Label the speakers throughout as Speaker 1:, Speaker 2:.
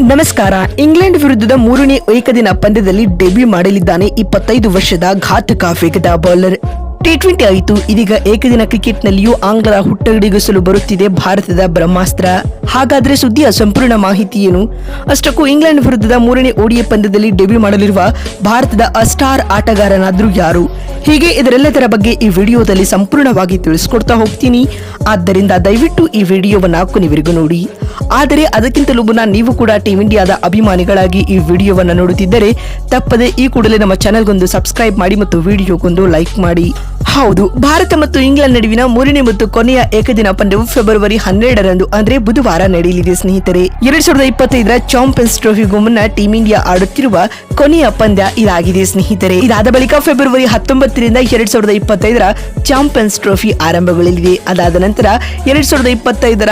Speaker 1: ನಮಸ್ಕಾರ. ಇಂಗ್ಲೆಂಡ್ ವಿರುದ್ಧದ ಮೂರನೇ ಏಕದಿನ ಪಂದ್ಯದಲ್ಲಿ ಡೆಬ್ಯೂ ಮಾಡಲಿದ್ದಾನೆ ಇಪ್ಪತ್ತೈದು ವರ್ಷದ ಘಾತಕ ವೇಗದ ಬೌಲರ್. ಟಿ ಟ್ವೆಂಟಿ ಆಯಿತು. ಇದೀಗ ಏಕದಿನ ಕ್ರಿಕೆಟ್ನಲ್ಲಿಯೂ ಆಂಗ್ಲರ ಹುಟ್ಟಗಡಿಗಿಸಲು ಬರುತ್ತಿದೆ ಭಾರತದ ಬ್ರಹ್ಮಾಸ್ತ್ರ. ಹಾಗಾದ್ರೆ ಸುದ್ದಿಯ ಸಂಪೂರ್ಣ ಮಾಹಿತಿ ಏನು? ಅಷ್ಟಕ್ಕೂ ಇಂಗ್ಲೆಂಡ್ ವಿರುದ್ಧದ ಮೂರನೇ ಓಡಿಎ ಪಂದ್ಯದಲ್ಲಿ ಡೆಬ್ಯೂ ಮಾಡಲಿರುವ ಭಾರತದ ಅಸ್ಟಾರ್ ಆಟಗಾರನಾದ್ರೂ ಯಾರು? ಹೀಗೆ ಇದರೆಲ್ಲದರ ಬಗ್ಗೆ ಈ ವಿಡಿಯೋದಲ್ಲಿ ಸಂಪೂರ್ಣವಾಗಿ ತಿಳಿಸ್ಕೊಡ್ತಾ ಹೋಗ್ತೀನಿ. ಆದ್ದರಿಂದ ದಯವಿಟ್ಟು ಈ ವಿಡಿಯೋವನ್ನು ಕೊನೆವರೆಗೂ ನೋಡಿ. ಆದರೆ ಅದಕ್ಕಿಂತಲೂ ಮುನ್ನ ನೀವು ಕೂಡ ಟೀಮ್ ಇಂಡಿಯಾದ ಅಭಿಮಾನಿಗಳಾಗಿ ಈ ವಿಡಿಯೋವನ್ನು ನೋಡುತ್ತಿದ್ದರೆ ತಪ್ಪದೆ ಈ ಕೂಡಲೇ ನಮ್ಮ ಚಾನೆಲ್ಗೊಂದು ಸಬ್ಸ್ಕ್ರೈಬ್ ಮಾಡಿ ಮತ್ತು ವಿಡಿಯೋಗೊಂದು ಲೈಕ್ ಮಾಡಿ. ಹೌದು. ಭಾರತ ಮತ್ತು ಇಂಗ್ಲೆಂಡ್ ನಡುವಿನ ಮೂರನೇ ಮತ್ತು ಕೊನೆಯ ಏಕದಿನ ಪಂದ್ಯವು ಫೆಬ್ರವರಿ ಹನ್ನೆರಡರಂದು, ಅಂದ್ರೆ ಬುಧವಾರ ನಡೆಯಲಿದೆ ಸ್ನೇಹಿತರೆ. ಎರಡ್ ಸಾವಿರದ ಇಪ್ಪತ್ತೈದರ ಚಾಂಪಿಯನ್ಸ್ ಟ್ರೋಫಿಗೂ ಮುನ್ನ ಟೀಂ ಇಂಡಿಯಾ ಆಡುತ್ತಿರುವ ಕೊನೆಯ ಪಂದ್ಯ ಇದಾಗಿದೆ ಸ್ನೇಹಿತರೆ. ಇದಾದ ಬಳಿಕ ಫೆಬ್ರವರಿ ಹತ್ತೊಂಬತ್ತರಿಂದ ಎರಡ್ ಸಾವಿರದ ಇಪ್ಪತ್ತೈದರ ಚಾಂಪಿಯನ್ಸ್ ಟ್ರೋಫಿ ಆರಂಭಗೊಳ್ಳಲಿದೆ. ಅದಾದ ನಂತರ ಎರಡ್ ಸಾವಿರದ ಇಪ್ಪತ್ತೈದರ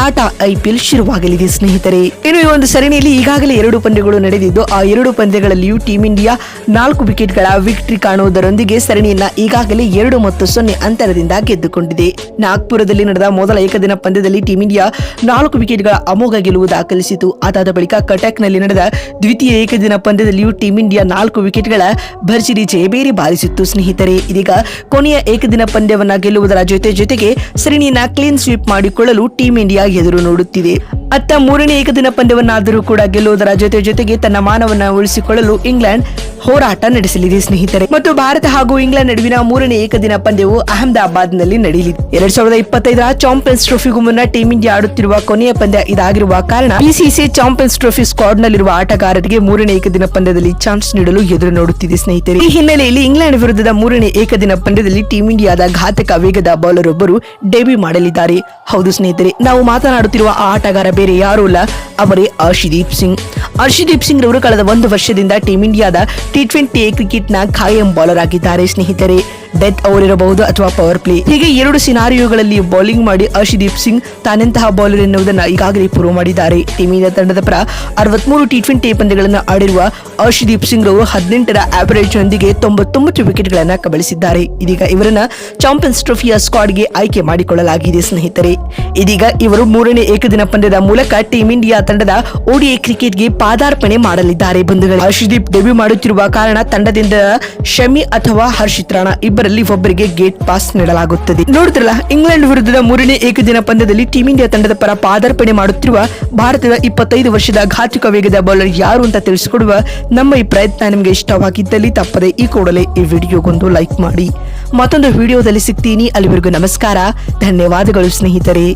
Speaker 1: ಟಾಟಾ ಐಪಿಎಲ್ ಶುರುವಾಗಲಿದೆ, ಸ್ನೇಹಿತರೆ. ಇನ್ನು ಈ ಒಂದು ಸರಣಿಯಲ್ಲಿ ಈಗಾಗಲೇ ಎರಡು ಪಂದ್ಯಗಳು ನಡೆದಿದ್ದು, ಆ ಎರಡು ಪಂದ್ಯಗಳಲ್ಲಿಯೂ ಟೀಂ ಇಂಡಿಯಾ ನಾಲ್ಕು ವಿಕೆಟ್ಗಳ ವಿಕ್ಟರಿ ಕಾಣುವುದರೊಂದಿಗೆ ಸರಣಿಯನ್ನ ಈಗಾಗಲೇ ಎರಡು ಮತ್ತು ಸೊನ್ನೆ ಅಂತರದಿಂದ ಗೆದ್ದುಕೊಂಡಿದೆ. ನಾಗ್ಪುರದಲ್ಲಿ ನಡೆದ ಮೊದಲ ಏಕದಿನ ಪಂದ್ಯದಲ್ಲಿ ಟೀಂ ಇಂಡಿಯಾ ನಾಲ್ಕು ವಿಕೆಟ್ಗಳ ಅಮೋಘ ಗೆಲುವು ದಾಖಲಿಸಿತು. ಅದಾದ ಬಳಿಕ ಕಟಕ್ನಲ್ಲಿ ನಡೆದ ದ್ವಿತೀಯ ಏಕದಿನ ಪಂದ್ಯದಲ್ಲಿಯೂ ಟೀಂ ಇಂಡಿಯಾ ನಾಲ್ಕು ವಿಕೆಟ್ಗಳ ಭರ್ಜರಿ ಜಯಬೇರಿ ಬಾರಿಸಿತ್ತು, ಸ್ನೇಹಿತರೆ. ಇದೀಗ ಕೊನೆಯ ಏಕದಿನ ಪಂದ್ಯವನ್ನ ಗೆಲ್ಲುವುದರ ಜೊತೆ ಜೊತೆಗೆ ಸರಣಿಯನ್ನ ಕ್ಲೀನ್ ಸ್ವೀಪ್ ಮಾಡಿಕೊಳ್ಳಲು ಟೀಂ ಇಂಡಿಯಾ ಎದುರು ನೋಡುತ್ತಿದೆ. ಅತ್ತ ಮೂರನೇ ಏಕದಿನ ಪಂದ್ಯವನ್ನಾದರೂ ಕೂಡ ಗೆಲ್ಲುವುದರ ಜೊತೆ ಜೊತೆಗೆ ತನ್ನ ಮಾನವನ್ನ ಉಳಿಸಿಕೊಳ್ಳಲು ಇಂಗ್ಲೆಂಡ್ ಹೋರಾಟ ನಡೆಸಲಿದೆ, ಸ್ನೇಹಿತರೆ. ಮತ್ತು ಭಾರತ ಹಾಗೂ ಇಂಗ್ಲೆಂಡ್ ನಡುವಿನ ಮೂರನೇ ಏಕದಿನ ಪಂದ್ಯವು ಅಹಮದಾಬಾದ್ನಲ್ಲಿ ನಡೆಯಲಿದೆ. ಎರಡ್ ಸಾವಿರದ ಇಪ್ಪತ್ತೈದರ ಚಾಂಪಿಯನ್ಸ್ ಟ್ರೋಫಿಗೂ ಮುನ್ನ ಟೀಂ ಇಂಡಿಯಾ ಆಡುತ್ತಿರುವ ಕೊನೆಯ ಪಂದ್ಯ ಇದಾಗಿರುವ ಕಾರಣ ಬಿಸಿಸಿ ಚಾಂಪಿಯನ್ಸ್ ಟ್ರೋಫಿ ಸ್ಕ್ವಾಡ್ ನಲ್ಲಿರುವ ಆಟಗಾರರಿಗೆ ಮೂರನೇ ಏಕದಿನ ಪಂದ್ಯದಲ್ಲಿ ಚಾನ್ಸ್ ನೀಡಲು ಎದುರು ನೋಡುತ್ತಿದೆ, ಸ್ನೇಹಿತರೆ. ಈ ಹಿನ್ನೆಲೆಯಲ್ಲಿ ಇಂಗ್ಲೆಂಡ್ ವಿರುದ್ಧದ ಮೂರನೇ ಏಕದಿನ ಪಂದ್ಯದಲ್ಲಿ ಟೀಂ ಇಂಡಿಯಾದ ಘಾತಕ ವೇಗದ ಬೌಲರ್ ಒಬ್ಬರು ಡೆಬ್ಯೂ ಮಾಡಲಿದ್ದಾರೆ. ಹೌದು, ಸ್ನೇಹಿತರೆ. ನಾವು ಮಾತನಾಡುತ್ತಿರುವ ಆ ಆಟಗಾರ ಬೇರೆ ಯಾರೂ ಅಲ್ಲ ಅವರೇ ಅರ್ಷಿದೀಪ್ ಸಿಂಗ್. ಅರ್ಷಿದೀಪ್ ಸಿಂಗ್ ರವರು ಕಳೆದ ಒಂದು ವರ್ಷದಿಂದ ಟೀಂ ಇಂಡಿಯಾದ ಟಿ ಟ್ವೆಂಟಿ ಕ್ರಿಕೆಟ್ನ ಖಾಯಂ ಬೌಲರ್ ಆಗಿದ್ದಾರೆ. ಸ್ನೇಹಿತರೆ ಡೆತ್ ಓವರ್ ಇರಬಹುದು ಅಥವಾ ಪವರ್ ಪ್ಲೇ. ಹೀಗೆ ಎರಡು ಸಿನಾರಿಯೋಗಳಲ್ಲಿ ಬೌಲಿಂಗ್ ಮಾಡಿ ಅರ್ಷಿದೀಪ್ ಸಿಂಗ್ ತಾನೆಂತಹ ಬೌಲರ್ ಎನ್ನುವುದನ್ನು ಈಗಾಗಲೇ ಪ್ರೂವ್ ಮಾಡಿದ್ದಾರೆ. ಟೀಮ್ ಇಂಡಿಯಾ ತಂಡದ ಪರ ಅರವತ್ಮೂರು ಟಿ ಟ್ವೆಂಟಿ ಪಂದ್ಯಗಳನ್ನು ಆಡಿರುವ ಅರ್ಷಿದೀಪ್ ಸಿಂಗ್ ಅವರು ಹದಿನೆಂಟರ ಆವರೇಜ್ ನೊಂದಿಗೆ ತೊಂಬತ್ತೊಂಬತ್ತು ವಿಕೆಟ್ಗಳನ್ನು ಕಬಳಿಸಿದ್ದಾರೆ. ಇದೀಗ ಇವರನ್ನ ಚಾಂಪಿಯನ್ಸ್ ಟ್ರೋಫಿಯ ಸ್ಕ್ವಾಡ್ಗೆ ಆಯ್ಕೆ ಮಾಡಿಕೊಳ್ಳಲಾಗಿದೆ ಸ್ನೇಹಿತರೆ. ಇದೀಗ ಇವರು ಮೂರನೇ ಏಕದಿನ ಪಂದ್ಯದ ಮೂಲಕ ಟೀಂ ಇಂಡಿಯಾ ತಂಡದ ಓಡಿಎ ಕ್ರಿಕೆಟ್ಗೆ ಪಾದಾರ್ಪಣೆ ಮಾಡಲಿದ್ದಾರೆ. ಬಂಧುಗಳು, ಹರ್ಷದೀಪ್ ಡೆಬ್ಯೂ ಮಾಡುತ್ತಿರುವ ಕಾರಣ ತಂಡದಿಂದ ಶಮಿ ಅಥವಾ ಹರ್ಷಿತ್ ರಾಣಾ ಇಬ್ಬರಲ್ಲಿ ಒಬ್ಬರಿಗೆ ಗೇಟ್ ಪಾಸ್ ನೀಡಲಾಗುತ್ತದೆ. ನೋಡಿದ್ರಲ್ಲ, ಇಂಗ್ಲೆಂಡ್ ವಿರುದ್ಧದ ಮೂರನೇ ಏಕದಿನ ಪಂದ್ಯದಲ್ಲಿ ಟೀಂ ಇಂಡಿಯಾ ತಂಡದ ಪರ ಪಾದಾರ್ಪಣೆ ಮಾಡುತ್ತಿರುವ ಭಾರತದ ಇಪ್ಪತ್ತೈದು ವರ್ಷದ ಘಾತುಕ ವೇಗದ ಬೌಲರ್ ಯಾರು ಅಂತ ತಿಳಿಸಿಕೊಡುವ ನಮ್ಮ ಈ ಪ್ರಯತ್ನ ನಿಮಗೆ ಇಷ್ಟವಾಗಿದ್ದಲ್ಲಿ ತಪ್ಪದೆ ಈ ಕೂಡಲೇ ಈ ವಿಡಿಯೋಗೊಂದು ಲೈಕ್ ಮಾಡಿ. ಮತ್ತೊಂದು ವಿಡಿಯೋದಲ್ಲಿ ಸಿಗ್ತೀನಿ. ಅಲ್ಲಿವರೆಗೂ ನಮಸ್ಕಾರ. ಧನ್ಯವಾದಗಳು ಸ್ನೇಹಿತರೆ.